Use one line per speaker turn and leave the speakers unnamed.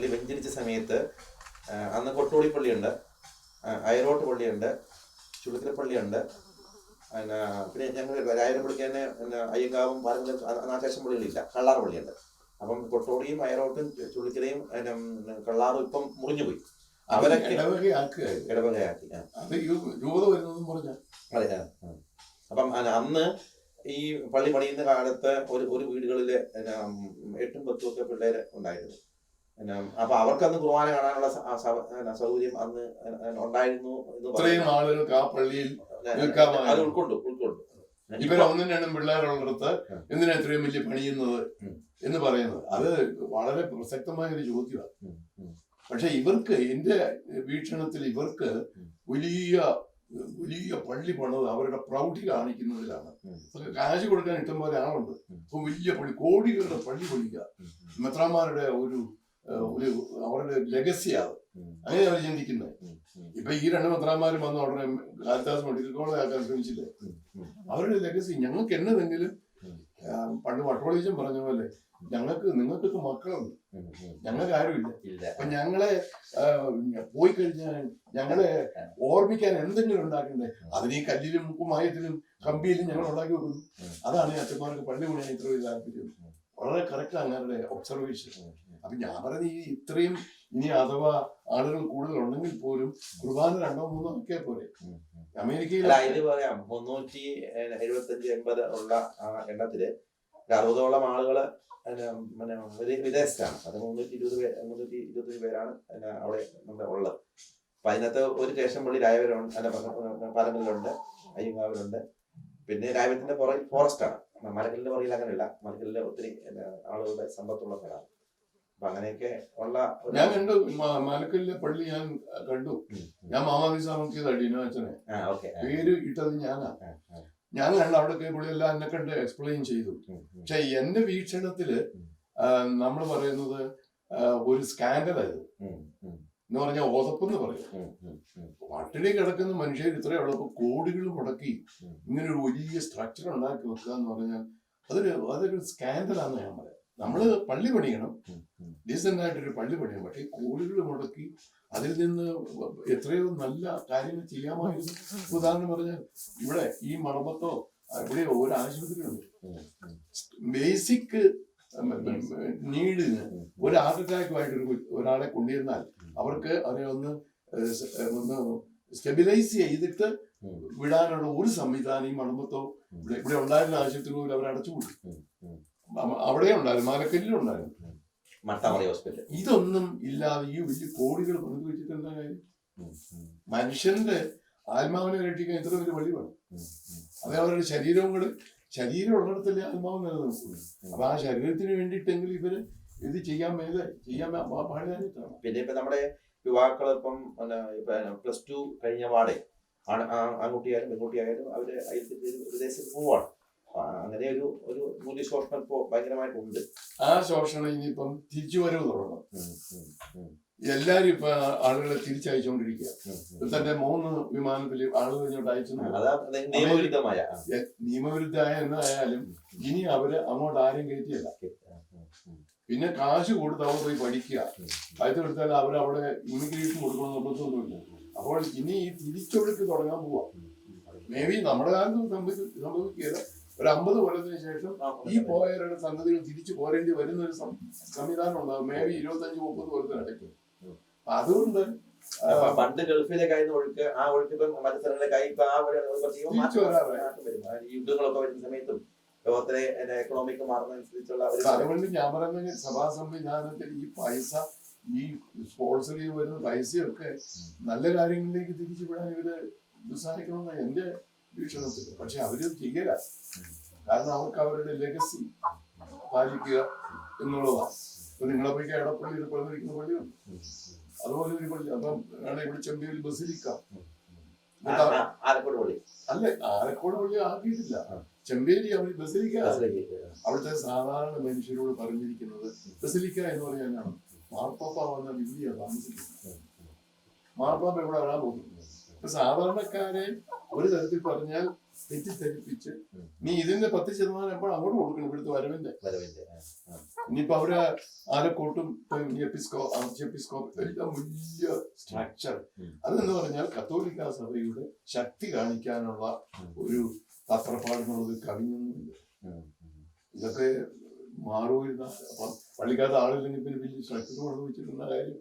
പള്ളി വെഞ്ചരിച്ച സമയത്ത് അന്ന് കൊട്ടോളി പള്ളിയുണ്ട് അയറോട്ട് പള്ളിയുണ്ട് ചുളുക്കര പള്ളിയുണ്ട്. പിന്നെ പിന്നെ ഞങ്ങൾ രായരം പള്ളിക്ക് തന്നെ പിന്നെ അയ്യങ്കാവും പാലങ്ങളും നാശേഷം പള്ളികളില്ല കള്ളാർ പള്ളിയുണ്ട്. അപ്പം കൊട്ടോടിയും അയറോട്ടും ചുള്ളിക്കരയും പിന്നെ, കള്ളാറും ഇപ്പം മുറിഞ്ഞുപോയി അവരൊക്കെ ഇടവകയാക്കി
അത്.
അപ്പം അന- അന്ന് ഈ പള്ളി പണിയുന്ന കാലത്ത് ഒരു ഒരു വീടുകളിൽ എട്ടും പത്തും ഒക്കെ പിള്ളേര് ഉണ്ടായിരുന്നു. പിന്നെ അപ്പൊ അവർക്കന്ന് കുർബാന കാണാനുള്ള സൗകര്യം അന്ന് ഉണ്ടായിരുന്നു
ഇത്രയും. ആളുകൾക്ക് ആ പള്ളിയിൽ.
അത് ഉൾക്കൊണ്ടു ഉൾക്കൊണ്ടു
ഇവർ ഒന്നും രണ്ടും പിള്ളേരുള്ളിടത്ത്. എന്തിനാ ഇത്രയും വലിയ പണിയുന്നത് എന്ന് പറയുന്നത് അത് വളരെ പ്രസക്തമായ ഒരു ചോദ്യമാണ്. പക്ഷെ ഇവർക്ക് എന്റെ വീക്ഷണത്തിൽ ഇവർക്ക് വലിയ വലിയ പള്ളി പണിത് അവരുടെ പ്രൗഢി കാണിക്കുന്നതിലാണ് കാശ് കൊടുക്കാൻ ഇഷ്ടം പോലെ ആളുണ്ട്. വലിയ പള്ളി കോടികളുടെ പള്ളി
പൊളിക്കുക
മെത്രാമാരുടെ ഒരു ഒരു അവരുടെ ലെഗസിയാണ്
അങ്ങനെയാണ്
അങ്ങനെ അവർ ചിന്തിക്കുന്നത്. ഇപ്പൊ ഈ രണ്ട് മെത്രാന്മാരും വന്ന ഉടനെ കാലിദാസ് മെഡിക്കൽ കോളേജ് ആക്കാൻ ശ്രമിച്ചില്ലേ. അവരുടെ ലെഗസി ഞങ്ങൾക്ക് എന്നതെങ്കിലും പണ്ട് വട്ടോളീശൻ പറഞ്ഞ പോലെ ഞങ്ങൾക്ക് നിങ്ങൾക്കൊക്കെ മക്കളുണ്ട്. ഞങ്ങൾക്ക് ആരുമില്ല. അപ്പൊ ഞങ്ങളെ പോയി കഴിഞ്ഞാൽ ഞങ്ങളെ ഓർമ്മിക്കാൻ എന്തെങ്കിലും ഉണ്ടാക്കണ്ടേ? അതിന് ഈ കല്ലിലും കുമായത്തിലും കമ്പിയിലും ഞങ്ങൾ ഉണ്ടാക്കി വെക്കുന്നു അതാണ് അച്ഛന്മാർക്ക് പള്ളി പണിയാൻ ഇത്ര വലിയ താല്പര്യം വളരെ കറക്റ്റ് അങ്ങനെ ഒബ്സർവേഷൻ. അപ്പൊ ഞാൻ പറഞ്ഞ ഈ ഇത്രയും ഇനി അഥവാ ആളുകൾ കൂടുതൽ ഉണ്ടെങ്കിൽ പോലും കുർബാന രണ്ടോ മൂന്നോ ഒക്കെ
ഉം.
അമേരിക്കയിൽ
ഇത് പറയാം. മുന്നൂറ്റി എഴുപത്തി അഞ്ച് എൺപത് ഉള്ള ആ എണ്ണത്തിൽ അറുപതോളം ആളുകൾ വിദേശത്താണ്. അത് മുന്നൂറ്റി ഇരുപത് പേര് മുന്നൂറ്റി ഇരുപത്തഞ്ച് പേരാണ് അവിടെ നമ്മുടെ ഉള്ളത്. അപ്പൊ അതിനകത്ത് ഒരു സ്റ്റേഷൻ പള്ളി രായവരുണ്ട് അല്ല പ- പാലങ്ങളിലുണ്ട് അയ്യങ്കാവിലുണ്ട്. പിന്നെ രായവത്തിന്റെ പുറകിൽ ഫോറസ്റ്റ് ആണ് മലക്കലിന്റെ പുറകിൽ അങ്ങനെയല്ല. മലക്കലിൽ ഒത്തിരി ആളുകളുടെ സമ്പത്തുള്ള സ്ഥലമാണ്. അപ്പൊ അങ്ങനെയൊക്കെ ഉള്ള
ഞാൻ കണ്ടു മലക്കല്ലിലെ പള്ളി ഞാൻ കണ്ടു. ഞാൻ ഡീനോ അച്ഛനെ?
ആ
പേര് ഇട്ടത് ഞാനാ. ഞാൻ കണ്ട അവിടെ പുള്ളിയെല്ലാം എന്നെ കണ്ട് എക്സ്പ്ലെയിൻ ചെയ്തു. പക്ഷെ എന്റെ
വീക്ഷണത്തിൽ.
നമ്മൾ പറയുന്നത് ഒരു സ്കാൻഡൽ ആയത് എന്ന് പറഞ്ഞാൽ ഓതപ്പെന്ന് പറയും. പട്ടിണി കിടക്കുന്ന മനുഷ്യർ ഇത്രയേ ഉള്ളൂ. അപ്പൊ കോടികൾ മുടക്കി ഇങ്ങനെ ഒരു വലിയ സ്ട്രക്ചർ ഉണ്ടാക്കി വെക്കുക എന്ന് പറഞ്ഞാൽ അതൊരു അതൊരു സ്കാൻഡലാന്ന് ഞാൻ പറയാം. നമ്മൾ പള്ളി പണിയണം. ഡീസന്റ് ആയിട്ടൊരു പള്ളി പണിയും. പക്ഷേ കോടികൾ മുടക്കി അതിൽ നിന്ന് എത്രയോ നല്ല കാര്യങ്ങൾ ചെയ്യാമായിരുന്നു. ഉദാഹരണം പറഞ്ഞാൽ ഇവിടെ ഈ മർമ്മത്തോ ഇവിടെ ഒരു ആശുപത്രിയുണ്ട്. ബേസിക് നീഡിന് ഒരു ഹാർട്ട് അറ്റാക്കുമായിട്ട് ഒരു ഒരാളെ കൊണ്ടുവന്നാൽ അവർക്ക് അവരെ ഒന്ന് ഒന്ന് സ്റ്റെബിലൈസ് ചെയ്തിട്ട് വിടാനുള്ള ഒരു സംവിധാനം ഈ മണമ്പത്തോ ഇവിടെ ഇവിടെ ഉണ്ടായിരുന്ന ആശുപത്രി പോലും അവർ അടച്ചുപൂട്ടി അവിടെ ഉണ്ടായിരുന്നു മാലക്കല്ലിലും ഉണ്ടായിരുന്നു
മട്ടാമറി ഹോസ്പിറ്റൽ.
ഇതൊന്നും ഇല്ലാതെ ഈ വലിയ കോടികൾ പങ്കു വെച്ചിട്ട് എന്താ കാര്യം? മനുഷ്യന്റെ ആത്മാവിനെ രക്ഷിക്കാൻ ഇത്ര വലിയ വഴി വേണം. അതേ അവരുടെ ശരീരവും കൂടെ ശരീരം ഉള്ളിടത്തല്ലേ ആത്മാവ് നിലനിൽക്കുള്ളൂ അപ്പൊ ആ ശരീരത്തിന് വേണ്ടിയിട്ടെങ്കിൽ ഇവർ ഇത് ചെയ്യാൻ മേലെ ചെയ്യാൻ പാടില്ലാഞ്ഞിട്ടാണ്
പിന്നെ ഇപ്പൊ നമ്മുടെ യുവാക്കൾ ഇപ്പം പ്ലസ് ടു കഴിഞ്ഞ പാടെ ആൺകുട്ടിയായാലും പെൺകുട്ടിയായാലും അവർ വിദേശത്ത് പോവാണ്. അങ്ങനെ ഒരു ഒരു മൂല്യശോഷണം ഇപ്പോ ഭയങ്കരമായിട്ടുണ്ട്
ആ ശോഷണം ഇനിയിപ്പം തിരിച്ചു വരവ് തുടങ്ങും. എല്ലാരും ഇപ്പൊ ആളുകളെ തിരിച്ചയച്ചുകൊണ്ടിരിക്കുക.
ഉം,
തന്നെ മൂന്ന് വിമാനത്തിൽ ആളുകൾ ഇങ്ങോട്ട് അയച്ചു
നിയമവിരുദ്ധമായ.
നിയമവിരുദ്ധമായ എന്നായാലും ഇനി അവർ അങ്ങോട്ട് ആരും കയറ്റിയല്ല. പിന്നെ കാശ് കൊടുത്ത് അവിടെ പോയി പഠിക്കുക. അയച്ചു കൊടുത്താൽ അവർ അവിടെ ഇമിഗ്രേഷൻ കൊടുക്കണം നിർബന്ധമൊന്നുമില്ല അപ്പോൾ ഇനി ഈ തിരിച്ചൊഴുക്ക് തുടങ്ങാൻ പോവാ. മേ ബി നമ്മുടെ കാലത്ത് സംഭവിക്ക സംഭവിക്കുകയില്ല. ഒരു അമ്പത് കൊല്ലത്തിന് ശേഷം ഈ പോയവരുടെ സംഗതികൾ തിരിച്ചു പോരേണ്ടി വരുന്ന ഒരു സംവിധാനം ഉണ്ടാകും മേ ബി ഇരുപത്തഞ്ച് മുപ്പത് കൊല്ലത്തിനിടയ്ക്ക് അതുകൊണ്ട്
പണ്ട് ഗൾഫിലെ ഗൾഫിലേക്കായിരുന്നു ഒഴുക്ക് ആ ഒഴുക്ക് ഇപ്പം മറ്റു കൈ ഇപ്പൊ ആ ഒരു യുദ്ധങ്ങളൊക്കെ വരുന്ന സമയത്തും ലോകത്തിലെ എക്കണോമിക് മാറുന്നതനുസരിച്ചുള്ള
അതുകൊണ്ട് ഞാൻ പറയുന്നത് സഭാ സംവിധാനത്തിൽ ഈ പൈസ ഈ സ്പോൺസർ ചെയ്ത് വരുന്ന പൈസയൊക്കെ നല്ല കാര്യങ്ങളിലേക്ക് തിരിച്ചു വിടാൻ ഇവർ ഉത്സാഹിക്കണമെന്നാണ് എന്റെ വീക്ഷണത്തിൽ. പക്ഷെ അവർ ചെയ്യല. കാരണം അവർക്ക് അവരുടെ ലെഗസി പാലിക്കുക എന്നുള്ളതാണ്. ഇപ്പൊ നിങ്ങളെ പോയി എടപ്പള്ളിയിൽ പ്രതികരിക്കുന്ന പള്ളിയുണ്ട് അതുപോലെ ഒരു പള്ളി. അപ്പം ഇവിടെ ചെമ്പിയിൽ ബസിലിക്ക. അല്ലെ? ആലക്കോട് പള്ളി ആക്കിയിട്ടില്ല. ചെമ്പേരി അവർ ബസിലിക്ക. അവിടുത്തെ സാധാരണ മനുഷ്യരോട് പറഞ്ഞിരിക്കുന്നത് ബസിലിക്ക എന്ന് പറയാനാണ് മാർപ്പാപ്പ വന്ന വിധിയ താമസിക്കുന്നത്. മാർപ്പാപ്പ എവിടെ വരാൻ പോകുന്നു? സാധാരണക്കാരെ ഒരു തരത്തിൽ പറഞ്ഞാൽ തെറ്റിദ്ധരിപ്പിച്ച്. നീ ഇതിന്റെ പത്ത് ശതമാനം എപ്പോൾ അങ്ങോട്ട് കൊടുക്കണം ഇവിടുത്തെ വരവിന്റെ
വരവിന്റെ.
ഇനിയിപ്പോ അവർ ആലക്കോട്ടും എപ്പിസ്കോ ആർച്ച് എപ്പിസ്കോ എല്ലാം വലിയ സ്ട്രക്ചർ. അതെന്ന് പറഞ്ഞാൽ കത്തോലിക്ക സഭയുടെ ശക്തി കാണിക്കാനുള്ള. ഒരു തത്രപ്പാടെന്നുള്ളത് കവിഞ്ഞൊന്നുമില്ല
ഉം, ഉം.
ഇതൊക്കെ മാറുന്ന അപ്പം പള്ളിക്കകത്ത് ആളില്ലെങ്കിൽ പിന്നെ വലിയ സ്ട്രക്ചർ കൊണ്ടു വെച്ചിട്ടുള്ള കാര്യം